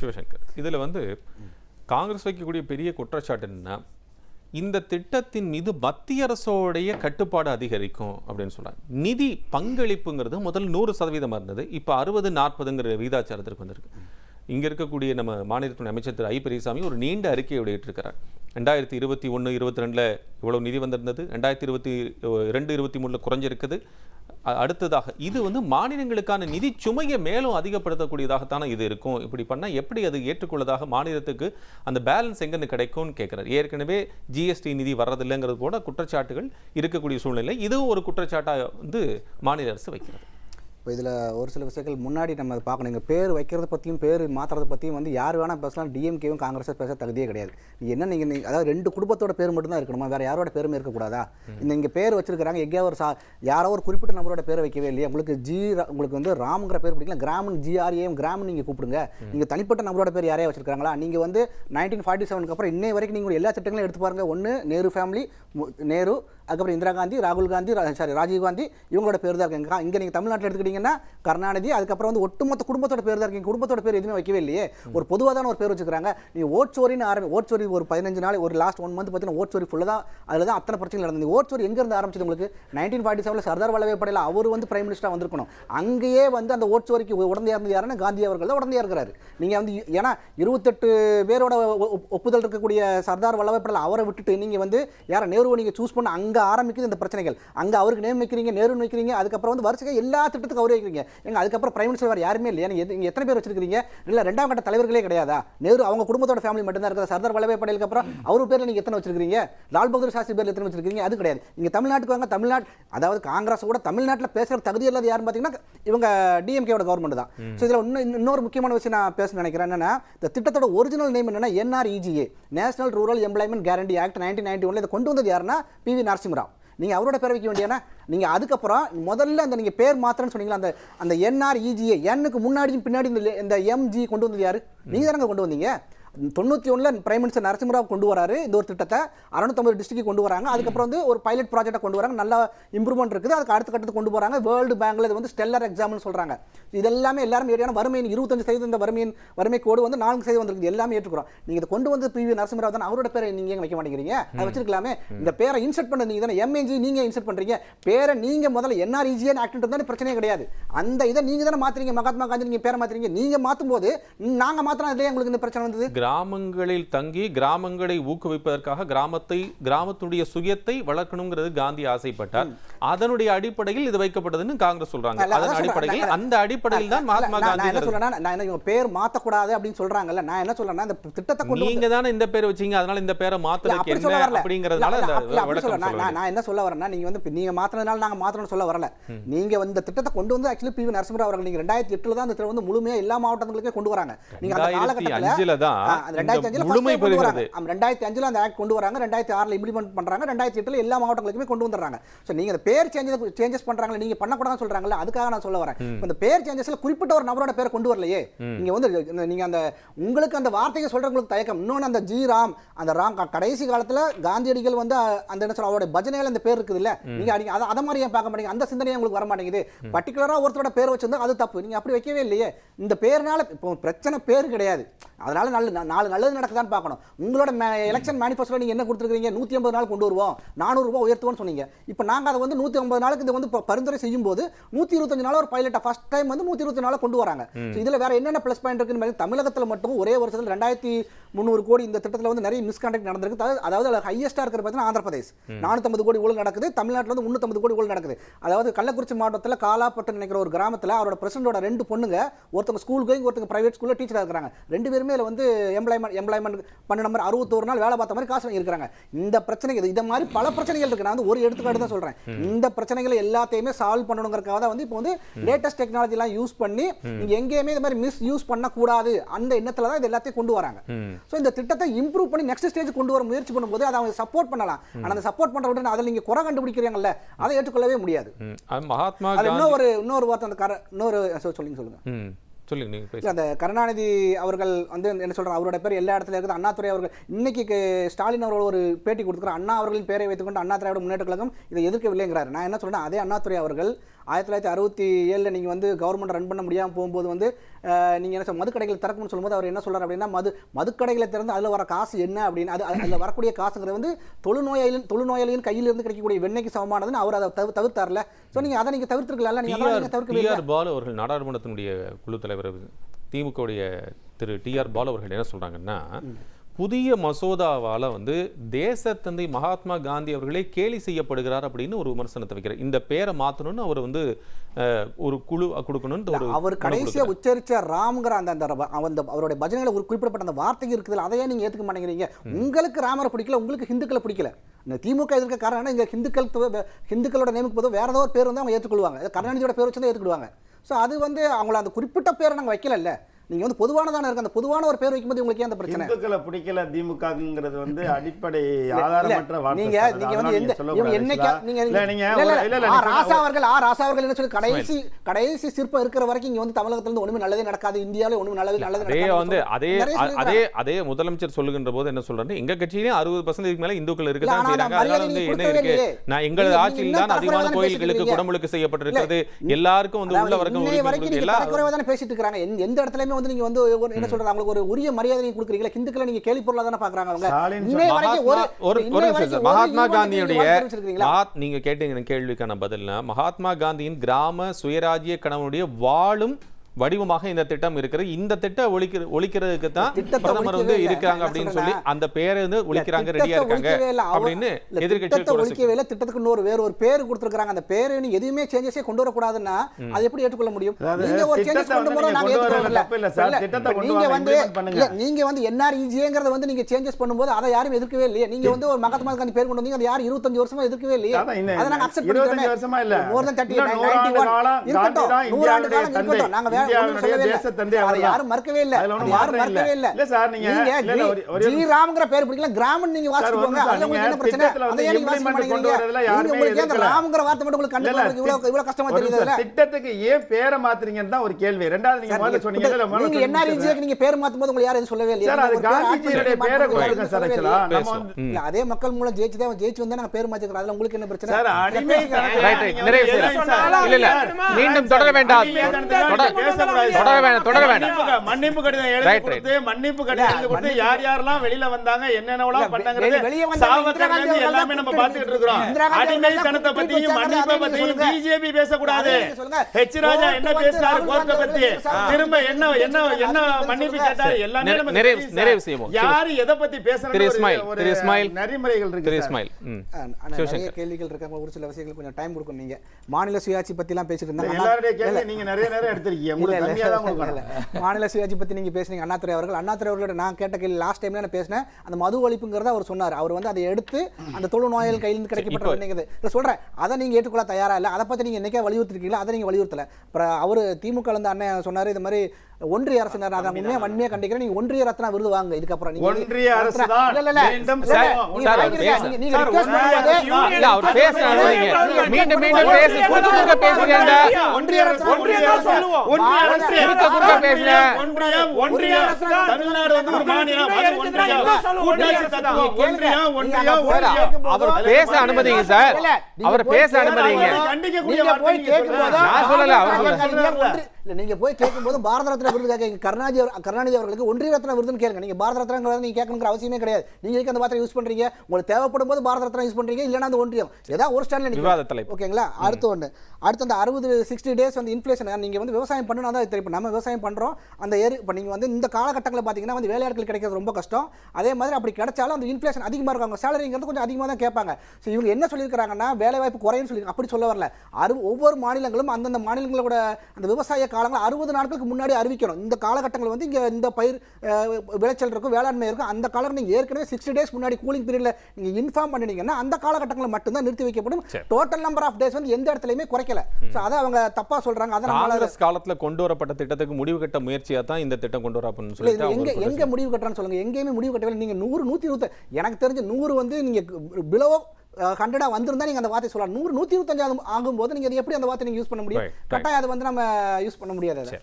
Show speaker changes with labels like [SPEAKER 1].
[SPEAKER 1] சிவசங்கர். இதில் வந்து காங்கிரஸ் வைக்கக்கூடிய பெரிய குற்றச்சாட்டு என்னன்னா இந்த திட்டத்தின் மீது மத்திய அரசோடைய கட்டுப்பாடு அதிகரிக்கும் அப்படின்னு சொல்கிறாங்க நிதி பங்களிப்புங்கிறது முதல் நூறு சதவீதமாக இருந்தது. இப்போ அறுபது நாற்பதுங்கிற விகிதாச்சாரத்திற்கு வந்திருக்கு. இங்க இருக்கக்கூடிய நம்ம மாநிலத்துறை அமைச்சர் திரு ஐ. பெரியசாமி ஒரு நீண்ட அறிக்கையை வெளியிட்டிருக்கிறார். ரெண்டாயிரத்தி இருபத்தி ஒன்று இருபத்தி ரெண்டில் இவ்வளோ நிதி வந்திருந்தது. ரெண்டாயிரத்தி இருபத்தி ரெண்டு இருபத்தி மூணில் குறைஞ்சிருக்குது. அ- அடுத்ததாக இது வந்து மாநிலங்களுக்கான நிதி சுமையை மேலும் அதிகப்படுத்தக்கூடியதாகத்தானே இது இருக்கும். இப்படி பண்ணால் எப்படி அது ஏற்றுக்கொள்ளதாக மாநிலத்துக்கு அந்த பேலன்ஸ் எங்கேருந்து கிடைக்கும்னு கேட்குறாரு. ஏற்கனவே ஜிஎஸ்டி நிதி வர்றதில்லைங்கிறது கூட குற்றச்சாட்டுகள் இருக்கக்கூடிய சூழ்நிலை. இதுவும் ஒரு குற்றச்சாட்டாக வந்து மாநில அரசு வைக்கிறது.
[SPEAKER 2] இப்போ இதில் ஒரு சில விஷயங்கள் முன்னாடி நம்ம பார்க்கணும். இங்கே பேர் வைக்கிறத பற்றியும் பேர் மாற்றுறத பற்றியும் வந்து யார் வேணால் பேசலாம். டிஎம்கேவும் காங்கிரஸும் பேச தகுதியே கிடையாது. என்ன நீங்கள் அதாவது ரெண்டு குடும்பத்தோட பேர் மட்டும்தான் இருக்கணுமா? வேறு யாரோட பேருமே இருக்கக்கூடாதா? இந்த இங்கே பேர் வச்சிருக்கிறாங்க. எங்கேயாவது ஒரு சா யாரோ ஒரு குறிப்பிட்ட நபரோட பேரை வைக்கவே இல்லையா. உங்களுக்கு ஜி உங்களுக்கு வந்து ராம்ங்கிற பேர் பிடிக்கல. கிராமன் ஜிஆர்ஏஎம் கிராமன் நீங்கள் கூப்பிடுங்க. நீங்கள் தனிப்பட்ட நபரோட பேர் யாரையா வச்சிருக்காங்களா நீங்கள் வந்து நைன்டீன் ஃபார்ட்டி செவனுக்கு அப்புறம் இன்னை வரைக்கும் நீங்கள் எல்லா திட்டங்களும் எடுத்து பாருங்க. ஒன்று நேரு ஃபேமிலி நேரு அதுக்கப்புறம் இந்திரா காந்தி ராகுல் காந்தி சாரி ராஜீவ் காந்தி இவங்களோட பேர் தான் இருக்குங்க இங்கே நீங்கள் தமிழ்நாட்டில் எடுத்துக்கிட்டிங்கன்னா கருணாநிதி அதுக்கப்புறம் வந்து ஒட்டுமொத்த குடும்பத்தோட பேர் தான் இருக்கு. குடும்பத்தோட பேர் எதுவுமே வைக்கவே இல்லையே. ஒரு பொதுவாதான ஒரு பேர் வச்சுக்கிறாங்க. நீ ஓட்சோரின்னு ஆரம்பி ஓட்சோரி ஒரு பதினஞ்சு நாள் ஒரு லாஸ்ட் ஒன் மந்த் பார்த்தீங்கன்னா ஓட்சோரி ஃபுல்லாக தான் அதில் தான் அத்தனை பிரச்சனை நடந்தது. ஓட்சோரி எங்கேருந்து ஆரம்பிச்சது உங்களுக்கு? நைன்டீன் ஃபார்ட்டி செவனில் சர்தார் வல்லபாய் படையில் அவர் வந்து பிரைம் மினிஸ்டராக வந்திருக்கணும். அங்கேயே வந்து அந்த ஓட்சோரிக்கு உடந்தையாக இருந்தது யாருன்னா காந்தி அவர்கள் தான் உடந்தையாக இருக்கிறாரு. நீங்கள் வந்து ஏன்னா இருபத்தெட்டு பேரோட ஒ- ஒப்புதல் இருக்கக்கூடிய சர்தார் வல்லபாய் படையில் அவரை விட்டுட்டு நீங்கள் வந்து யாரை நேருவை நீங்கள் சூஸ் பண்ண அங்கே ஆரம்பிக்குது இந்த பிரச்சனைகள். அங்கே அவருக்கு நேம் வைக்கிறீங்க நேருன்னு வைக்கிறீங்க அதுக்கப்புறம் வந்து வருஷம் எல்லா திட்டத்துக்கும் அவரே வைக்கிறீங்க. எங்க அதுக்கப்புறம் பிரைம் மினிஸ்டர் வேறு யாருமே இல்லையா? நீங்க எது- நீங்க எத்தனை பேர் வச்சிருக்கீங்க இல்லை ரெண்டாம் கட்ட தலைவர்களே கிடையாதா? நேரு அவங்க குடும்பத்தோட ஃபேமிலி மட்டும்தான் இருக்குது? சர்தார் வல்லபாய் படையலுக்கு அப்புறம் அவர் பேரில் நீங்கள் எத்தனை வச்சிருக்கீங்க லால் பகதூர் சாஸ்திரி பேரில் எத்தனை வச்சிருக்கீங்க அது கிடையாது. நீங்கள் தமிழ்நாட்டுக்கு வாங்க தமிழ்நாடு அதாவது காங்கிரஸ் கூட தமிழ்நாட்டில் பேசுகிற தகுதி இல்லாத யாருன்னு பார்த்தீங்கன்னா இவங்க டிஎம்கேவோட கவர்மெண்ட் தான். ஸோ இதில் இன்னும் இன்னொரு முக்கியமான விஷயம் நான் பேச நினைக்கிறேன் என்னன்னா இந்த திட்டத்தோட ஒரிஜினல் நேம் என்னன்னா NREGA national rural employment guarantee act nineteen ninety ஒன்ல இதை கொண்டு வந்தது யாருன்னா பி வி நரசிம்மராவ் நீங்கள் அவரோட பேர் வைக்க வேண்டியனா நீங்கள் அதுக்கப்புறம் முதல்ல அந்த நீங்கள் பேர் மாத்திரன்னு சொன்னீங்களா அந்த அந்த என்ஆர்இஜிஏ எண்ணுக்கு முன்னாடியும் பின்னாடி இந்த எம்ஜி கொண்டு வந்தது யாரு? நீங்கள் தானங்க கொண்டு வந்தீங்க? தொண்ணூற்றி ஒன்றில் பிரைம் மினிஸ்டர் நரசிம்மராவ் கொண்டு வராரு. இந்த ஒரு திட்டத்தை அறுநூத்தம்பது டிஸ்ட்ரிக்ட் கொண்டு வராங்க. அதுக்கப்புறம் வந்து ஒரு பைலட் ப்ராஜெக்ட்டை கொண்டு வராங்க. நல்ல இம்ப்ரூவ்மெண்ட் இருக்குது. அதுக்கு அடுத்த கட்டத்துக்கு கொண்டு போகிறாங்க வேர்ல்டு பேங்க்ல இது வந்து ஸ்டெல்லர் எக்ஸாம்னு சொல்கிறாங்க இது எல்லாமே எல்லாரும் ஏரியான வறுமையின் இருபத்தஞ்சு சதவீதம் இந்த வறுமையின் வறுமை கோடு வந்து நான்கு சதவீதம் வந்திருக்கு எல்லாமே ஏற்றுக்கிறோம். நீங்கள் இதை கொண்டு வந்து பி வி நரசிம்மராவ் தான். அவரோட பேரை நீங்கள் ஏன் வைக்க மாட்டேங்கிறீங்க? அதை வச்சிருக்கலாமே. இந்த பேரை இன்சர்ட் பண்ண நீங்கள் தானே. எம்ஏஜி நீங்கள் இன்சர்ட் பண்ணுறீங்க பேரை நீங்கள் முதல்ல என்ஆர்இஜிஎன் ஆக்ட் தானே பிரச்சனையே கிடையாது. அந்த இதை நீங்கள் தானே மாத்துறீங்க. மகாத்மா காந்தி நீங்கள் பேரை மாத்துறீங்க. நீங்கள் மாற்றும் போது நாங்கள் மாத்திரம் அதுலேயே உங்களுக்கு இந்த பிரச்சனை வந்தது.
[SPEAKER 1] கிராமங்களில் தங்கி கிராமங்களை ஊக்குவிப்பதற்காக கிராமத்தை கிராமத்துடைய சுயத்தை வளர்க்கணுங்கிறது காந்தி ஆசைப்பட்டார். அதனுடைய அடிப்படையில் இது வைக்கப்பட்டதுன்னு காங்கிரஸ் சொல்றாங்க. அதன். அடிப்படையில் அந்த அடிப்படையில் தான் மகாத்மா
[SPEAKER 2] என்ன
[SPEAKER 1] காந்தி
[SPEAKER 2] சொல்றேன்னா நான் என்ன இவங்க பேர் மாத்தக்கூடாது அப்படின்னு சொல்றாங்கல்ல. நான் என்ன சொல்றேன்னா இந்த திட்டத்தை கொண்டு
[SPEAKER 1] நீங்க தானே இந்த பேர் வச்சீங்க அதனால இந்த பேரை
[SPEAKER 2] அப்படி
[SPEAKER 1] என்ன. அப்படிங்கறதுனால
[SPEAKER 2] நான் என்ன சொல்ல வரேன்னா நீங்க வந்து நீங்க மாத்தினதுனால நாங்க மாத்தணும்னு சொல்ல வரல. நீங்க இந்த திட்டத்தை கொண்டு வந்து ஆக்சுவலி பி வி நரசிம்மராவ் அவர்கள் நீங்க ரெண்டாயிரத்தி எட்டுல தான் இந்த வந்து முழுமையா எல்லா மாவட்டங்களுக்கே கொண்டு வராங்க. நீங்க அந்த காலகட்டத்துல
[SPEAKER 1] தான் முழுமை. பெறுகிறது.
[SPEAKER 2] ரெண்டாயிரத்தி அஞ்சுல அந்த ஆக்ட் கொண்டு வராங்க. ரெண்டாயிரத்தி ஆறுல இம்ப்ளிமெண்ட் பண்றாங்க. ரெண்டாயிரத்தி எட்டுல எல்லா மாவட்டங்களுக்குமே கொண்டு வந்துடுறாங்க. ஸோ நீங்க அந்த பேர் சேஞ்சஸ் சேஞ்சஸ் பண்றாங்களே நீங்க பண்ணக்கூடாதுன்னு சொல்றாங்கல்ல அதுக்காக நான் சொல்ல வரேன். இந்த பேர் சேஞ்சஸ்ல குறிப்பிட்ட ஒரு நபரோட பேர் கொண்டு வரலையே. நீங்க வந்து இந்த- நீங்க அந்த உங்களுக்கு அந்த வார்த்தையை சொல்றவங்களுக்கு தயக்கம். இன்னொன்னு அந்த ஜி ராம் அந்த ராம் கடைசி காலத்துல காந்தியடிகள் வந்து அந்த என்ன சொல்ற அவருடைய பஜனையில அந்த பேர் இருக்குது இல்ல நீங்க அத அத மாதிரி ஏன் பார்க்க மாட்டீங்க? அந்த சிந்தனையே உங்களுக்கு வர மாட்டேங்குது. பர்டிகுலரா ஒருத்தரோட பேர் வச்சிருந்தா அது தப்பு. நீங்க அப்படி வைக்கவே இல்லையே. இந்த பேர்னால இப்போ பிரச்சனை பேர் கிடையாது. அதனால நல்ல நாலு நல்லது நடக்குதான்னு பார்க்கணும். உங்களோட எலெக்ஷன் மேனிஃபெஸ்டோ நீங்க என்ன கொடுத்துருக்கீங்க நூத்தி ஐம்பது நாள் கொண்டு வருவோம். நானூறு ரூபாய் உயர்த்துவோம்னு சொன்னீங்க. இப்போ நாங்க அதை வந்து நூத்தி ஐம்பது நாளுக்கு இது வந்து பரிந்துரை செய்யும் போது நூத்தி இருபத்தஞ்சு நாள் ஒரு பைலட்டா ஃபர்ஸ்ட் டைம் வந்து நூத்தி இருபத்தி நாள் கொண்டு வராங்க. இதுல வேற என்னென்ன ப்ளஸ் பாயிண்ட் இருக்குன்னு. தமிழகத்துல மட்டும் ஒரே வருஷத்துல ரெண்டாயிரத்தி முந்நூறு கோடி இந்த திட்டத்துல வந்து நிறைய மிஸ்கான்டக்ட் நடந்திருக்கு. அதாவது- அதாவது ஹையஸ்டா இருக்கிற பார்த்தீங்கன்னா ஆந்திர பிரதேஷ் நானூத்தம்பது கோடி ஊழல் நடக்குது. தமிழ்நாட்டுல வந்து முன்னூத்தம்பது கோடி ஊழல் நடக்குது. அதாவது கள்ளக்குறிச்சி மாவட்டத்துல காலாப்பட்டு நினைக்கிற ஒரு கிராமத்துல அவரோட பிரசிடண்டோட ரெண்டு பொண்ணுங்க ஒருத்தங்க ஸ்கூல் கோயிங் ஒருத்தங்க பிரைவேட் ஸ்கூல்ல டீச்சரா இருக்காங்க ரெண்டு பேருமே இதுல வந்து எம்ப்ளாய்மெண்ட் எம்ப்ளாய்மெண்ட் பண்ண நம்பர் அறுபத்தோரு நாள் வேலை பார்த்த மாதிரி காசு வாங்கியிருக்காங்க இந்த பிரச்சனைகள் இது- இத மாதிரி பல பிரச்சனைகள் இருக்கு. நான் வந்து ஒரு எடுத்துக்காட்டு தான் சொல்றேன். இந்த பிரச்சனைகளை எல்லாத்தையுமே சால்வ் பண்ணணுங்கிறதுக்காக தான் வந்து இப்போ வந்து லேட்டஸ்ட் டெக்னாலஜி எல்லாம் யூஸ் பண்ணி நீங்க எங்கேயுமே இந்த மாதிரி மிஸ் யூஸ் பண்ணக்கூடாது. அந்த எண்ணத்துல தான் இது எல்லாத்தையும் கொண்டு வராங்க. ஸோ இந்த திட்டத்தை இம்ப்ரூவ் பண்ணி நெக்ஸ்ட் ஸ்டேஜ் கொண்டு வர முயற்சி பண்ணும்போது அதை அவங்க சப்போர்ட் பண்ணலாம். ஆனா அந்த சப்போர்ட் பண்ற விட அதில் நீங்க குறை கண்டுபிடிக்கிறீங்கல்ல அதை ஏற்றுக்கொள்ளவே முடியாது.
[SPEAKER 1] மகாத்மா
[SPEAKER 2] இன்னொரு இன்னொரு வார்த்தை அந்த கர இன்னொரு சொல்லுங்க சொல்லுங்க.
[SPEAKER 1] சொல்லுங்க நீங்க பேசுங்க.
[SPEAKER 2] அந்த கருணாநிதி அவர்கள் வந்து என்ன சொல்றாங்க அவரோட பேர் எல்லா இடத்துல இருக்குது. அண்ணாதுரை அவர்கள் இன்னைக்கு ஸ்டாலின் அவர்கள் ஒரு பேட்டி கொடுத்துருக்காரு அண்ணா அவர்களின் பேரை வைத்துக்கொண்டு அண்ணா முன்னேற்ற கழகம் இதை எதிர்க்கவில்லைங்கிறாரு. நான் என்ன சொல்றேன் அதே அண்ணாதுரை அவர்கள் ஆயிரத்தி தொள்ளாயிரத்தி அறுபத்தி ஏழில் நீங்கள் வந்து கவர்மெண்ட் ரன் பண்ண முடியாமல் போகும்போது வந்து நீங்கள் என்ன மதுக்கடைகளை திறக்கணும்னு சொல்லும்போது அவர் என்ன சொல்றாரு அப்படின்னா மது மதுக்கடைகளை திறந்து அதில் வர காசு என்ன அப்படின்னு அது அதில் வரக்கூடிய காசுங்கிறது வந்து தொழுநோயாளியின் கையில் இருந்து கிடைக்கக்கூடிய வெண்ணெய்க்கு சமமானதுன்னு அவர் அதை தவிர தவிர்த்தார்ல. ஸோ நீங்கள் அதை நீங்கள் தவிர்த்துருக்கல நீங்கள்.
[SPEAKER 1] டிஆர் பாலு அவர்கள் நாடாளுமன்றத்தினுடைய குழு தலைவர் திமுகவுடைய திரு டிஆர் பாலு அவர்கள் என்ன சொல்றாங்கன்னா புதிய மசோதாவால வந்து தேசத்தந்தை மகாத்மா காந்தி அவர்களே கேலி செய்யப்படுகிறார் அப்படின்னு ஒரு விமர்சனத்தை வைக்கிறார். இந்த பேரை மாத்தணும்னு அவர் வந்து ஒரு குழு கொடுக்கணும்னு ஒரு
[SPEAKER 2] அவர்
[SPEAKER 1] மனு
[SPEAKER 2] கடைசியா
[SPEAKER 1] கொடுக்கிறார்.
[SPEAKER 2] உச்சரிச்ச ராம்ங்கிற அந்த அந்த அந்த அவருடைய பஜனையில ஒரு குறிப்பிடப்பட்ட அந்த வார்த்தை இருக்குதுல்ல அதையே நீங்க ஏத்துக்க மாட்டேங்கிறீங்க. உங்களுக்கு ராமரை பிடிக்கல உங்களுக்கு ஹிந்துக்களை பிடிக்கல. இந்த திமுக எதிர்க்க காரணம்? இங்க ஹிந்துக்கள் ஹிந்துக்களோட நேமுக்கு போதும் வேற ஏதோ ஒரு பேர் வந்து அவங்க ஏற்றுக்கொள்வாங்க கருணாநிதியோட பேர் வச்சு தான் ஏற்றுக்கிடுவாங்க ஸோ அது வந்து அவங்கள அந்த குறிப்பிட்ட பேரை நாங்கள் வைக்கலல்ல. நீங்க வந்து பொதுவானதான இருக்கு. அந்த பொதுவான ஒரு பேர் வைக்கும்போது உங்களுக்கு அந்த பிரச்சனை?
[SPEAKER 3] இந்துக்களை பிடிக்கல திமுகங்கிறது வந்து அடிப்படை ஆதாரமற்ற வார்த்தை
[SPEAKER 2] நீங்க. நீங்க வந்து
[SPEAKER 3] நீங்க
[SPEAKER 2] எந்த என்னைக்கு. நீங்க
[SPEAKER 3] இல்ல,
[SPEAKER 2] ராசா அவர்கள் ஆ ராசா அவர்கள் என்ன சொல்லி கடைசி கடைசி சிற்பம் இருக்கிற வரைக்கும் இங்க வந்து தமிழகத்துல இருந்து ஒண்ணுமே நல்லதே நடக்காது. இந்தியாவில ஒண்ணுமே நல்லது நல்லது
[SPEAKER 1] அதே வந்து அதே. அதே அதே முதலமைச்சர் சொல்லுகின்ற போது என்ன சொல்றாரு எங்க கட்சியிலேயும் அறுபது பர்சன்டேஜ் மேல இந்துக்கள் இருக்க செய்யறாங்க அதனால வந்து என்ன இருக்கு. நான் எங்களது ஆட்சியில் தான் அதிகமான கோயில்களுக்கு குடமுழுக்கு செய்யப்பட்டிருக்கிறது. எல்லாருக்கும் வந்து உரிமை
[SPEAKER 2] வரைக்கும் தானே பேசிட்டு இருக்காங்க. எந்த- எந்த இடத்துலயுமே வந்து நீங்க வந்து என்ன சொல்றது அவங்களுக்கு ஒரு உரிய மரியாதை நீங்க கொடுக்குறீங்களா? ஹிந்துக்களை நீங்க கேலி பொருளா தானே பாக்குறாங்க அவங்க
[SPEAKER 1] மகாத்மா காந்தியுடைய
[SPEAKER 2] நீங்க
[SPEAKER 1] கேட்டீங்க கேள்விக்கான பதில்னா மகாத்மா காந்தியின் கிராம சுயராஜ்ய கனவுடைய வாழும் வடிவமாக இந்த திட்டம் இருக்கிறது. இந்த திட்டம் ஒழிக்கிற ஒழிக்கிறதுக்கு தான்
[SPEAKER 2] திட்டத்தை
[SPEAKER 1] பிரதமர் வந்து. இருக்காங்க
[SPEAKER 2] நான்
[SPEAKER 1] அப்படின்னு சொல்லி? அந்த பேரை வந்து ஒழிக்கிறாங்க ரெடியா இருக்காங்க அப்படின்னு எதிர்கட்சிகள்
[SPEAKER 2] ஒழிக்கவே இல்லை. திட்டத்துக்கு இன்னொரு வேற ஒரு பேர் கொடுத்திருக்காங்க அந்த பேரை எதுவுமே சேஞ்சஸே கொண்டு வரக்கூடாதுன்னா அது எப்படி ஏற்றுக்கொள்ள முடியும்? நீங்க ஒரு சேஞ்சஸ் கொண்டு
[SPEAKER 3] வந்து
[SPEAKER 2] போறோம்.
[SPEAKER 3] நீங்க வாங்க,
[SPEAKER 2] வந்து நீங்க வந்து என்ஆர்இஜிங்கிறத வந்து நீங்க சேஞ்சஸ் பண்ணும்போது அதை யாரும் எதிர்க்கவே இல்லையே. நீங்க வந்து ஒரு மகாத்மா காந்தி பேர் கொண்டு வந்தீங்க. அதை யாரும் இருபத்தஞ்சு வருஷமா எதிர்க்கவே இல்லையே. அதை நாங்க அக்செப்ட்
[SPEAKER 3] 25 வருஷமா இல்ல.
[SPEAKER 2] மோர் தென் தேர்ட்டி இருக்கட்டும். நூறாண்டு காலம். இருக்கட்டும். நாங்க வேற
[SPEAKER 3] இந்தியாவுடைய
[SPEAKER 2] இல்லை. யாரும் மறுக்கவே இல்லை யாரும்
[SPEAKER 3] இல்ல.
[SPEAKER 2] மறுக்கவே இல்லை
[SPEAKER 3] இல்ல சார், நீங்க- இல்ல, இல்ல,
[SPEAKER 2] ஜி. ராம்ங்கிற பேர் பிடிக்கல கிராமன் நீங்க
[SPEAKER 3] சார்,
[SPEAKER 2] வாசிச்சு
[SPEAKER 3] ஒரு
[SPEAKER 2] போங்க
[SPEAKER 3] நிமிஷம்.
[SPEAKER 2] அதுல உங்களுக்கு என்ன பிரச்சனை அதை நீங்க வாசிக்க
[SPEAKER 3] யாருமே
[SPEAKER 2] அந்த. ராம்ங்கிற வார்த்தை மட்டும்
[SPEAKER 3] இல்ல, இல்ல,
[SPEAKER 2] இவ்வளவு இவ்வளவு கஷ்டமா தெரியுது
[SPEAKER 3] திட்டத்துக்கு ஏன் பேரை மாத்துறீங்கன்னு தான் ஒரு கேள்வி ரெண்டாவது நீங்க முதல்ல சொன்னீங்க இல்ல,
[SPEAKER 2] நீங்க
[SPEAKER 3] முடிச்சிடுறேன்.
[SPEAKER 2] நீங்க பேர் மாத்தும் போது உங்களுக்கு யாரும் சொல்லவே இல்லையா
[SPEAKER 3] சார், அது
[SPEAKER 2] ஒரு பேர்
[SPEAKER 3] கொடுங்க சார்? நம்ம.
[SPEAKER 2] இல்ல, அதே மக்கள் மூலம் ஜெயிச்சு தான் ஜெயிச்சு வந்து நாங்க பேர் மாத்திக்கிறோம் அதுல உங்களுக்கு என்ன பிரச்சனை
[SPEAKER 3] சார், அடிமை.
[SPEAKER 1] ரைட் ரைட் இல்ல இல்ல மீண்டும் தொடர வேண்டாம் தொடர தொடர வேண்டாம் தொடர வேண்டாம்
[SPEAKER 3] மன்னிப்பு- கடிதம் எழுதி. கொடுத்து மன்னிப்பு கடிதம் எழுதி கொடுத்து யார் யாரெல்லாம் வெளியில வந்தாங்க
[SPEAKER 2] காந்தி
[SPEAKER 3] இருந்து எல்லாமே நம்ம
[SPEAKER 2] தான்
[SPEAKER 3] பார்த்துக்கிட்டு இருக்கிறோம் அடிமைத்தனத்தை பத்தியும் மன்னிப்பை பத்தியும். பிஜேபி பேசக்கூடாது. ஹெச் ராஜா என்ன
[SPEAKER 2] வந்து
[SPEAKER 3] கோர்ட்டை பத்தி திரும்ப என்ன என்ன. என்ன மன்னிப்பு. கேட்டாரு எல்லாமே
[SPEAKER 1] நிறை-
[SPEAKER 3] நமக்கு
[SPEAKER 1] நிறைவு-
[SPEAKER 3] தெரியும்
[SPEAKER 1] நிறைவு
[SPEAKER 3] சார்.
[SPEAKER 1] செய்வோம்.
[SPEAKER 3] யாரு எதை பத்தி
[SPEAKER 1] இஸ்மாயில்,
[SPEAKER 3] ஒரு. நெறிமுறைகள் இருக்கு
[SPEAKER 2] நிறைய. கேள்விகள் இருக்காங்க ஒரு சில விஷயங்கள் கொஞ்சம் டைம் கொடுக்கணும் நீங்க. மாநில சுயாட்சி பத்தி எல்லாம் பேசிட்டு இருந்தாங்க.
[SPEAKER 3] எல்லாருடைய
[SPEAKER 2] இல்ல,
[SPEAKER 3] கேள்வி நீங்க நிறைய நேரம் எடுத்திருக்கீங்க.
[SPEAKER 2] மாநில சுயாட்சி பத்தி நீங்க பேசுனீங்க. அண்ணாதுரை அவர்கள். அண்ணாதுரை அவர்களோட நான் கேட்ட கேள்வி லாஸ்ட் டைம்ல நான் பேசினேன். அந்த மது ஒழிப்புங்கிறத அவர் சொன்னார். அவர் வந்து அதை எடுத்து அந்த தொழு நோயாளி கையிலிருந்து கிடைக்கப்பட்ட
[SPEAKER 1] இப்போ-
[SPEAKER 2] நினைக்குது நான் சொல்றேன். அதை நீங்க ஏற்றுக்கொள்ள தயாரா இல்ல. அதை பத்தி நீங்க என்னைக்கா வலியுறுத்திருக்கீங்களா அதை நீங்க வலியுறுத்தல. அப்புறம் அவர் திமுக இருந்து அண்ணன் சொன்னாரு இது மாதிரி ஒன்றிய அரசு நான் உண்மையா வன்மையா கண்டிக்கிறேன் நீங்க ஒன்றிய ரத்னா விருது வாங்க இதுக்கப்புறம் நீங்க
[SPEAKER 3] ஒன்றிய அரசு தான்
[SPEAKER 2] இல்ல, இல்ல.
[SPEAKER 3] மீண்டும்
[SPEAKER 2] நீங்க பண்ணும்போது-
[SPEAKER 1] இல்ல அவர் பேச அனுமதிங்க மீண்டும் மீண்டும் பேசி குறுக்க குறுக்க பேசுகிறேன்
[SPEAKER 3] ஒன்றிய அரசு ஒன்றிய அரசு ஒன்றிய அரசு
[SPEAKER 1] குறுக்க குறுக்க பேசுறேன்.
[SPEAKER 3] ஒன்றியம் ஒன்றியம் தமிழ்நாடு வந்து ஒரு மாநிலம் அது ஒன்றியம் கூட்டாட்சி தத்துவம் ஒன்றியம் ஒன்றியம்
[SPEAKER 1] சார்,
[SPEAKER 3] ஒன்றியம்
[SPEAKER 1] அவர் பேச அனுமதிங்க சார் அவர்
[SPEAKER 2] போய்
[SPEAKER 1] பேச. அனுமதிங்க
[SPEAKER 2] நீங்க போய்
[SPEAKER 3] சொல்லலாம்.
[SPEAKER 1] நான் சொல்லல, அவர்
[SPEAKER 2] இல்ல நீங்க போய் கேட்கும்போது பாரத ரத்னா விருது கேட்க கருணாநிதி கருணாநிதி அவர்களுக்கு ஒன்றிய ரத்னா விருதுன்னு கேளுங்க. நீங்க பாரத ரத்னா நீங்க கேட்கணுங்கிற அவசியமே கிடையாது. நீங்க எதுக்கு அந்த வார்த்தை யூஸ் பண்றீங்க? உங்களுக்கு தேவைப்படும் போது பாரத ரத்னா யூஸ் பண்றீங்க இல்லைன்னா அந்த ஒன்றியம். ஏதாவது ஒரு ஸ்டாண்ட்ல
[SPEAKER 1] தலைப்பு.
[SPEAKER 2] ஓகேங்களா? அடுத்து ஒன்று அடுத்து அந்த அறுபது சிக்ஸ்டி டேஸ் வந்து இன்ஃப்ளேஷன் நீங்க வந்து விவசாயம் பண்ணணும் தான் தெரியும். நம்ம விவசாயம் பண்றோம் அந்த ஏரி இப்போ நீங்க வந்து இந்த காலகட்டங்களில் பார்த்தீங்கன்னா வந்து வேலையாட்கள் கிடைக்கிறது ரொம்ப கஷ்டம். அதே மாதிரி அப்படி கிடைச்சாலும் அந்த இன்ஃப்ளேஷன் அதிகமாக இருக்கும். அவங்க சேலரிங்கிறது கொஞ்சம் அதிகமாக தான் கேட்பாங்க. ஸோ இவங்க என்ன சொல்லியிருக்காங்கன்னா வேலை வாய்ப்பு குறையுன்னு சொல்லி அப்படி சொல்ல வரல. அறு ஒவ்வொரு மாநிலங்களும் அந்தந்த மாநிலங்களோட அந்த விவசாய காலங்கள் அறுபது நாட்களுக்கு முன்னாடி அறிவிக்கணும். இந்த காலகட்டங்கள் வந்து இங்கே இந்த பயிர் விளைச்சல் இருக்கும் வேளாண்மை இருக்கும் அந்த காலம் நீங்கள் ஏற்கனவே சிக்ஸ்டி டேஸ் முன்னாடி கூலிங் பீரியடில் நீங்கள் இன்ஃபார்ம் பண்ணினீங்கன்னா அந்த காலகட்டங்களில் மட்டும்தான் நிறுத்தி வைக்கப்படும். டோட்டல் நம்பர் ஆஃப் டேஸ் வந்து எந்த இடத்துலையுமே குறைக்கல. ஸோ அதை அவங்க தப்பாக சொல்கிறாங்க அதை
[SPEAKER 1] காங்கிரஸ் காலத்துல கொண்டு வரப்பட்ட திட்டத்துக்கு முடிவு கட்ட முயற்சியா தான் இந்த திட்டம் கொண்டு சொல்லிட்டு
[SPEAKER 2] இது
[SPEAKER 1] அவங்க
[SPEAKER 2] எங்க எங்க முடிவு கட்டுறான்னு சொல்லுங்க. எங்கேயுமே முடிவு கட்டவில்லை நீங்க நூறு நூத்தி இருபத்தி எனக்கு தெரிஞ்ச நூறு வந்து நீங்க பிலோ ஹண்ட்ரடா வந்திருந்தா நீங்க அந்த வார்த்தை சொல்லலாம் நூறு நூத்தி இருபத்தஞ்சாவது ஆகும்போது நீங்க அதை எப்படி அந்த வார்த்தை நீங்க யூஸ் பண்ண முடியும். கட்டாயம் அதை வந்து நம்ம யூஸ் பண்ண முடியாது.